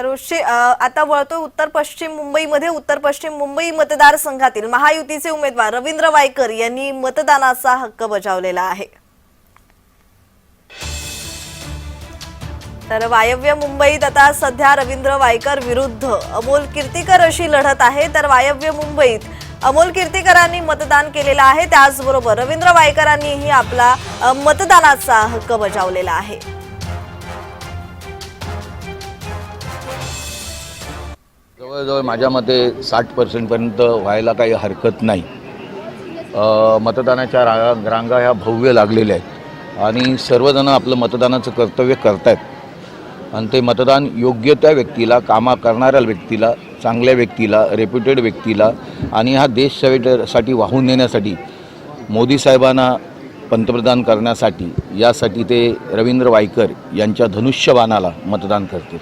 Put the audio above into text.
तर आता वळतो उत्तर पश्चिम मुंबईमध्ये. उत्तर पश्चिम मुंबई मतदारसंघातील महायुतीचे उमेदवार रवींद्र वायकर यांनी मतदानाचा हक्क बजावलेला आहे. तर वायव्य मुंबईत आता सध्या रवींद्र वायकर विरुद्ध अमोल कीर्तीकर अशी लढत आहे. तर वायव्य मुंबईत अमोल कीर्तीकरांनी मतदान केलेलं आहे. त्याचबरोबर रवींद्र वायकरांनीही आपला मतदानाचा हक्क बजावलेला आहे. जवळजवळ माझ्या मते साठ पर्सेंटपर्यंत व्हायला काही हरकत नाही. मतदानाच्या रा रांगा ह्या भव्य लागलेल्या आहेत. आणि सर्वजणं आपलं मतदानाचं कर्तव्य करतायत. आणि ते मतदान योग्य त्या व्यक्तीला कामा करणाऱ्या व्यक्तीला चांगल्या व्यक्तीला रेप्युटेड व्यक्तीला आणि हा देश सेवेसाठी वाहून नेण्यासाठी मोदी साहेबांना पंतप्रधान करण्यासाठी यासाठी ते रवींद्र वायकर यांच्या धनुष्यबाणाला मतदान करतील.